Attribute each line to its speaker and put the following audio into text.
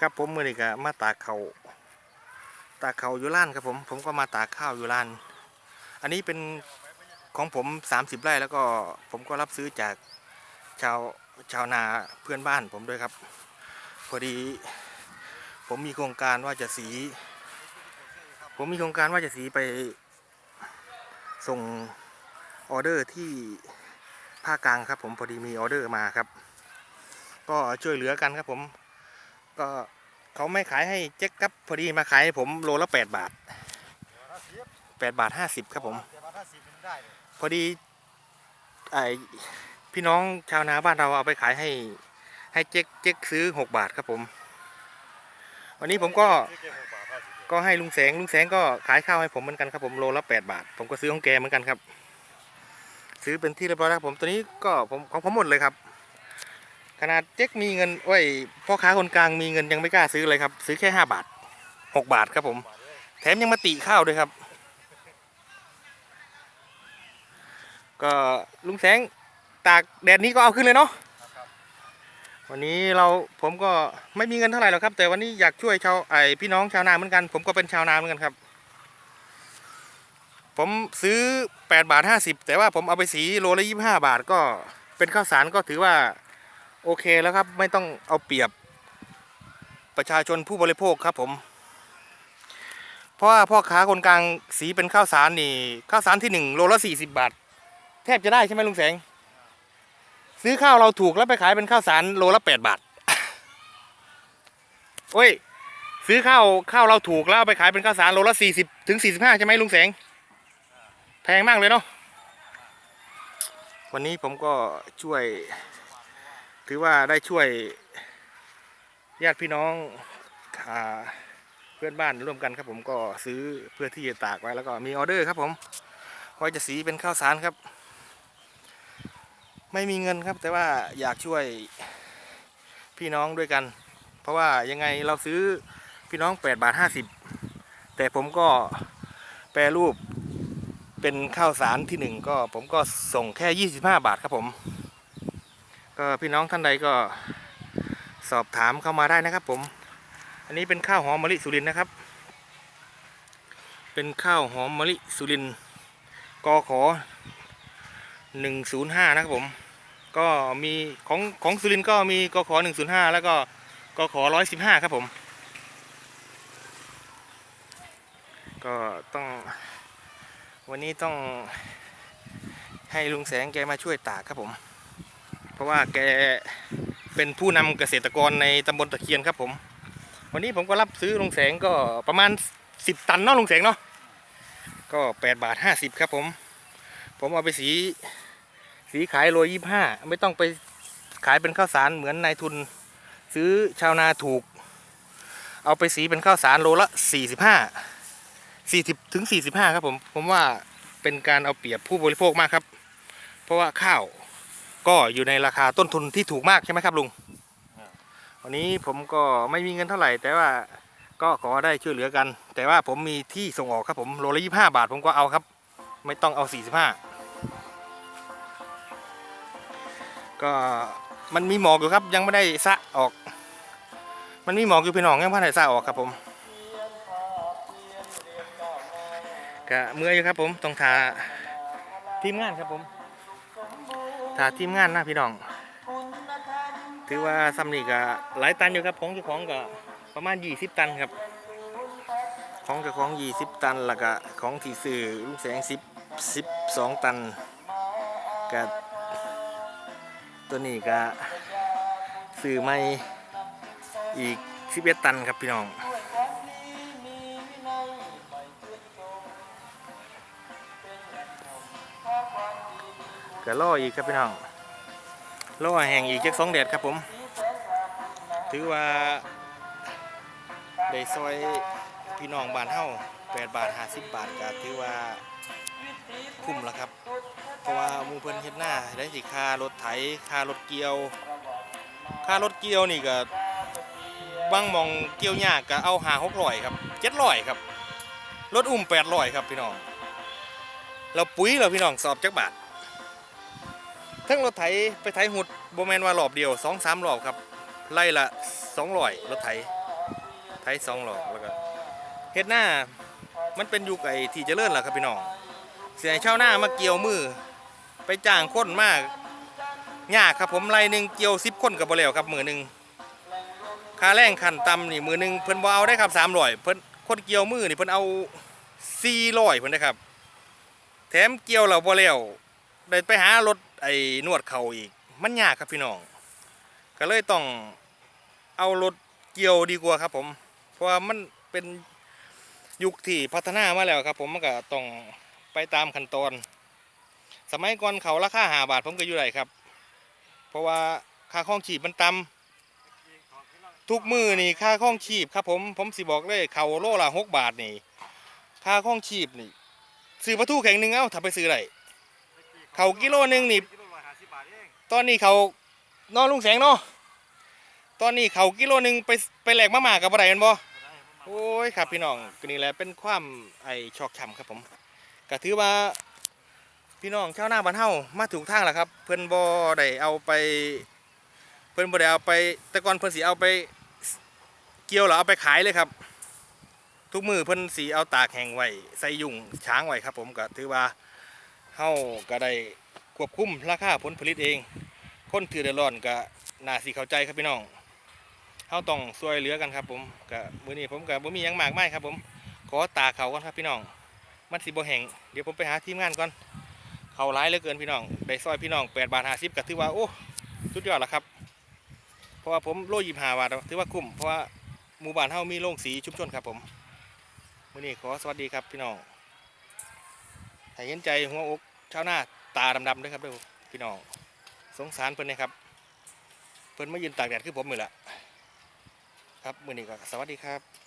Speaker 1: ครับผมมือนี้ก็มาตากเขาตากเขาอยู่ร้านครับผมผมก็มาตากข้าวอยู่ร้าน อันนี้เป็นของผม 30 ไร่แล้วก็ผมก็รับซื้อจากชาวชาวนาเพื่อนบ้านผมด้วยครับ พอดีผมมีโครงการว่าจะสี ผมมีโครงการว่าจะสีไปส่งออเดอร์ที่ภาคกลางครับ ผมพอดีมีออเดอร์มาครับ ก็ช่วยเหลือกันครับผม ก็เขาไม่ขายให้เจ๊กครับพอดีมาขายให้ผมโลละแปดบาทแปดบาทห้าสิบครับผม พอดีไอพี่น้องชาวนาบ้านเราเอาไปขายให้ ให้เจ๊กเจ๊กซื้อหกบาทครับผม วันนี้ผมก็
Speaker 2: ก็
Speaker 1: ให้ลุงแสงลุงแสงก็ขายข้าวให้ผมเหมือนกันครับผมโลละแปดบาท ผมก็ซื้อของแกเหมือนกันครับ ซื้อเป็นที่เรียบร้อยแล้วครับผมตัวนี้ก็ผมของผมหมดเลยครับ ขนาดเจ๊กมีเงินโอ้พ่อค้าคนกลางมีเงินยังไม่กล้าซื้อเลยครับ ซื้อแค่ห้าบาทหกบาทครับผม แถมยังมาติข้าวด้วยครับ ก็ลุงแสงตากแดดนี้ก็เอาขึ้นเลยเนาะวันนี้เราผมก็ไม่มีเงินเท่าไหร่หรอกครับ แต่วันนี้อยากช่วยชาวไอพี่น้องชาวนาเหมือนกัน ผมก็เป็นชาวนาเหมือนกันครับ ผมซื้อ8บาท50 แต่ว่าผมเอาไปสีโลละ25 บาทก็เป็นข้าวสารก็ถือว่า โอเคแล้วครับไม่ต้องเอาเปรียบประชาชนผู้บริโภคครับผม เพราะว่าพ่อค้าคนกลางสีเป็นข้าวสารนี่ข้าวสารที่หนึ่งโลละ40บบาท แทบจะได้ใช่ไหมลุงแสง ซื้อข้าวเราถูกแล้วไปขายเป็นข้าวสารโลละ8บาทโอ้ยซื้อข้าวข้าวเราถูกแล้วไปขายเป็นข้าวสารโลละ40ถึง45ใช่ไหมลุงแสง แพงมากเลยเนาะวันนี้ผมก็ช่วย ถือว่าได้ช่วยญาติพี่น้องอเพื่อนบ้านร่วมกันครับผมก็ซื้อเพื่อที่จะตากไว้แล้วก็มีออเดอร์ครับผมว่าจะสีเป็นข้าวสารครับ ไม่มีเงินครับ แต่ว่าอยากช่วยพี่น้องด้วยกัน เพราะว่ายังไงเราซื้อพี่น้อง8บาท50 แต่ผมก็แปรรูปเป็นข้าวสารที่หนึ่งก็ผมก็ส่งแค่ 25 บาทครับผม ก็พี่น้องท่านใดก็สอบถามเข้ามาได้นะครับ ผม อันนี้เป็นข้าวหอมมะลิสุรินนะครับ เป็นข้าวหอมมะลิสุรินทร์กขอ105นะครับผม ก็มีของของสุรินก็มีกขอ105แล้วก็กขอ115ครับผม ก็ต้องวันนี้ต้องให้ลุงแสงแกมาช่วยตากครับผม เพราะว่าแกเป็นผู้นำเกษตรกรในตำบลตะเคียนครับผม วันนี้ผมก็รับซื้อลุงแสงก็ประมาณ 10 ตันเนาะลุงแสงเนาะก็8บาท50 ครับผม ผมเอาไปสีสีขายโลยี่ห้าไม่ต้องไปขายเป็นข้าวสารเหมือนนายทุน ซื้อชาวนาถูก เอาไปสีเป็นข้าวสารโลละสี่สิบห้าสี่สิบถึงสี่สิบห้าครับผม ผมว่าเป็นการเอาเปรียบผู้บริโภคมากครับ เพราะว่าข้าว ก็อยู่ในราคาต้นทุนที่ถูกมากใช่ไหมครับลุงวันนี้ผมก็ไม่มีเงินเท่าไหร่ แต่ว่าก็ขอได้ช่วยเหลือกัน แต่ว่าผมมีที่ส่งออกครับผมโลละยี่ห้าบาทผมก็เอาครับ ไม่ต้องเอาสี่สิบห้าก็มันมีหมอกอยู่ครับยังไม่ได้สะออก มันมีหมอกอยู่พี่น้องยังไม่ได้สะออกครับผมก็เมื่อยอยู่ครับผมต้องทาทีมงานครับผม ทาทีมงานนะพี่น้อง ถือว่าซัมนี่ก็หลายตันอยู่ครับของเจ้าของก็ประมาณ 20 ตันครับ ของเจ้าของ 20 ตันแล้วก็ของที่ซื้อลูกแสง10 12 ตันก็ตัวนี้ก็ซื้อไม่อีก 11 ตันครับพี่น้อง ก็ล่ออีกครับพี่น้องล่อแห่งอีกจักสองแดดครับผม ถือว่าได้ซอยพี่น้องบ้านเฮา8บาท50บาทก็ถือว่าคุ้มแล้วครับ เพราะว่ามูเพิ่นเฮ็ดหน้าได้สิค่ารถไถค่ารถเกี่ยวค่ารถเกี่ยวนี่ก็บางมองเกี่ยวยากก็เอาหา600ครับ700ครับรถอุ้ม800ครับพี่น้องแล้วปุ๋ยเราพี่น้องสอบจักบาท ทั้งรถไถไปไถหุดโบแมนว่ารอบเดียว2-3รอบครับ ไล่ละ200รถไถไทยสองหลอกแล้วก็เฮ็ดหน้ามันเป็นยุคไอ้ที่เจริญแล้วครับพี่น้องเสียชาวหน้ามาเกี่ยวมือ ไปจ้างคนมากยากครับผมไรหนึ่งเกี่ยวสิบคนกับบ่แล้วครับมือหนึ่งค่าแรงขั้นต่ำนี่มือหนึ่งเพิ่นบ่เอาได้ครับสามร้อยเพิ่นคนเกี่ยวมือนี่เพิ่นเอาสี่ร้อยเพิ่นนะครับ แถมเกี่ยวเราบ่แล้วได้ไปหารถ ไอ้นวดเข่าอีก มันยากครับพี่น้อง ก็เลยต้องเอารถเกี่ยวดีกว่าครับผม เพราะว่ามันเป็นยุคที่พัฒนามาแล้วครับ ผมมันก็ต้องไปตามขั้นตอน สมัยก่อนเขาราคาหาบาทผมก็อยู่ได้ครับ เพราะว่าค่าข้องชีพมันต่ำทุกมือนี่ค่าข้องชีพครับ ผมผมสิบอกเลยเขาโลละหกบาทนี่ค่าข้องชีพนี่ซื้อปลาทูแข็งหนึ่งเอ้าถ้าไปซื้อได้ เขากิโลหนึ่งนี่
Speaker 2: กิโลละห้าสิบบาทเอง
Speaker 1: ตอนนี้เขานอนลุงแสงเนาะตอนนี้เขากิโลหนึ่งไปไปแหลกมาหมากับอะไรกันบ่โอ้ยครับพี่น้องก็นี่แหละเป็นความไอชอกช้ำครับผมก็ถือว่าพี่น้องชาวนาบ้านเฮามาถูกทางแล้วครับ เพิ่นบ่ได้เอาไป เพิ่นบ่ได้เอาไป แต่ก่อนเพิ่นสิเอาไปเกี่ยวแล้วเอาไปขายเลยครับ ทุกมือเพิ่นสิเอาตากแห้งไว้ใส่ยุงช้างไว้ครับ ผมก็ถือว่า เฮาก็ได้ควบคุมราคาผลผลิตเอง คนถือเดือดร้อนก็น่าสิเข้าใจครับพี่น้องเฮาต้องช่วยเหลือกันครับ ผมก็มื้อนี้ผมก็บ่มีหยังมากมายครับ ผมขอตาเขาก่อนครับพี่น้อง มันสิบ่แห้งเดี๋ยวผมไปหาทีมงานก่อนเขาหลายเหลือเกินพี่น้องได้ซอยพี่น้อง8บาท50ก็ถือว่าโอ้สุดยอดแล้วครับ เพราะว่าผมโล25บาทถือว่าคุ้มเพราะว่าหมู่บ้านเฮามีโรงสีชุมชนครับผมมื้อนี้ขอสวัสดีครับพี่น้อง ให้เห็นใจหัวอกชาวนาตาดำๆด้วยครับด้อพี่น้องสงสารเพิ่นนะครับ เพิ่นไม่ยืนตากแดดคือผมอยู่ละครับมือนี้ก็สวัสดีครับ